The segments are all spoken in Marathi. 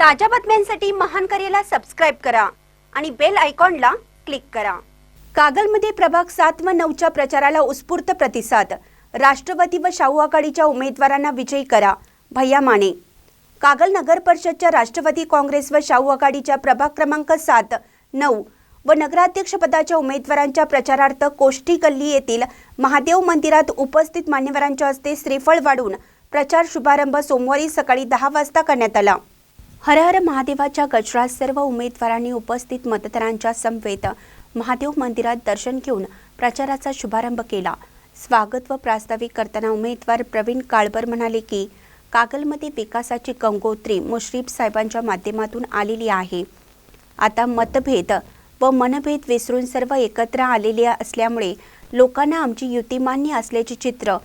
ताज्या बातम्यांसाठी महान करेला सबस्क्राईब करा आणि बेल आयकॉनला क्लिक करा. कागलमध्ये प्रभाग सात व नऊच्या प्रचाराला उत्स्फूर्त प्रतिसाद. राष्ट्रवादी व शाहू आघाडीच्या उमेदवारांना विजयी करा भैया माने. कागल नगर परिषदच्या राष्ट्रवादी काँग्रेस व शाहू आघाडीच्या प्रभाग क्रमांक सात नऊ व नगराध्यक्षपदाच्या उमेदवारांच्या प्रचारार्थ कोष्टी गल्ली येथील महादेव मंदिरात उपस्थित मान्यवरांच्या हस्ते श्रीफळ वाढून प्रचार शुभारंभ सोमवारी सकाळी दहा वाजता करण्यात आला. हरहर महादेवाच्या गजरात सर्व उमेदवारांनी उपस्थित मतदारांच्या समवेत महादेव मंदिरात दर्शन घेऊन प्रचाराचा शुभारंभ केला. स्वागत व प्रास्ताविक करताना उमेदवार प्रवीण काळबर म्हणाले की कागलमध्ये विकासाची गंगोत्री मुश्रीफ साहेबांच्या माध्यमातून आलेली आहे. आता मतभेद व मनभेद विसरून सर्व एकत्र आलेले असल्यामुळे लोकांना आमची युती मान्य असल्याचे चित्र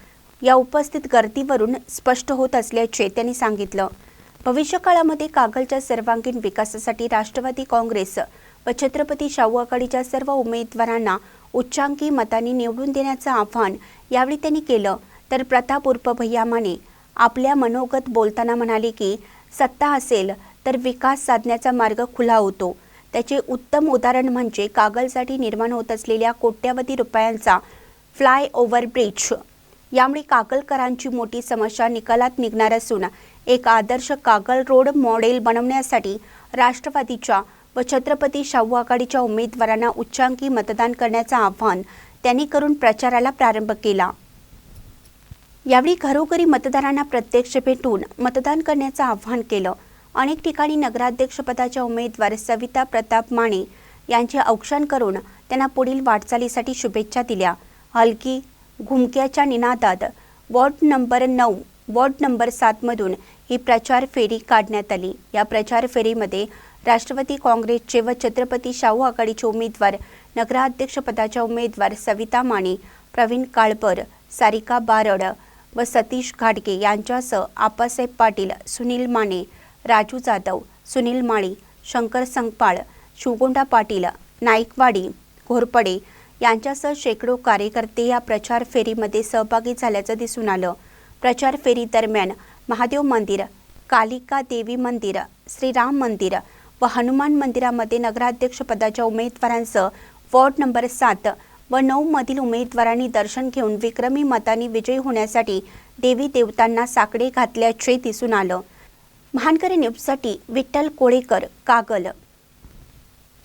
या उपस्थित गर्दीवरून स्पष्ट होत असल्याचे त्यांनी सांगितलं. भविष्यकाळामध्ये कागलच्या सर्वांगीण विकासासाठी राष्ट्रवादी काँग्रेस व छत्रपती शाहू आघाडीच्या सर्व उमेदवारांना उच्चांकी मतांनी निवडून देण्याचं आव्हान यावेळी त्यांनी केलं. तर प्रताप उर्फ भैया माने आपल्या मनोगत बोलताना म्हणाले की सत्ता असेल तर विकास साधण्याचा मार्ग खुला होतो. त्याचे उत्तम उदाहरण म्हणजे कागलसाठी निर्माण होत असलेल्या कोट्यावधी रुपयांचा फ्लाय ओव्हर ब्रिज. यामुळे कागलकरांची मोठी समस्या निकालात निघणार असून एक आदर्श कागल रोड मॉडेल बनवण्यासाठी राष्ट्रवादीच्या व छत्रपती शाहू आघाडीच्या उमेदवारांना उच्चांकी मतदान करण्याचं आवाहन त्यांनी करून प्रचाराला प्रारंभ केला. यावेळी घरोघरी मतदारांना प्रत्यक्ष भेटून मतदान करण्याचं आवाहन केलं. अनेक ठिकाणी नगराध्यक्षपदाच्या उमेदवार सविता प्रताप माने यांचे औक्षण करून त्यांना पुढील वाटचालीसाठी शुभेच्छा दिल्या. हलकी घुमक्याच्या निनादात वॉर्ड नंबर नऊ वॉर्ड नंबर सातमधून ही प्रचार फेरी काढण्यात आली. या प्रचार फेरीमध्ये राष्ट्रवादी काँग्रेसचे व छत्रपती शाहू आघाडीचे उमेदवार नगराध्यक्षपदाच्या उमेदवार सविता माने प्रवीण काळपर सारिका बारड व सतीश घाटगे यांच्यासह आप्पासाहेब पाटील सुनील माने राजू जाधव सुनील माळी शंकर संगपाळ शिवगोंडा पाटील नाईकवाडी घोरपडे यांच्यासह शेकडो कार्यकर्ते या प्रचार फेरीमध्ये सहभागी झाल्याचं दिसून आलं. प्रचार फेरी दरम्यान महादेव मंदिर कालिका देवी मंदिर श्रीराम मंदिर व हनुमान मंदिरामध्ये नगराध्यक्षपदाच्या उमेदवारांसह वॉर्ड नंबर सात व नऊ मधील उमेदवारांनी दर्शन घेऊन विक्रमी मतांनी विजयी होण्यासाठी देवी देवतांना साकडे घातल्याचे दिसून आलं. महानकरी न्यूजसाठी विठ्ठल कोळेकर कागल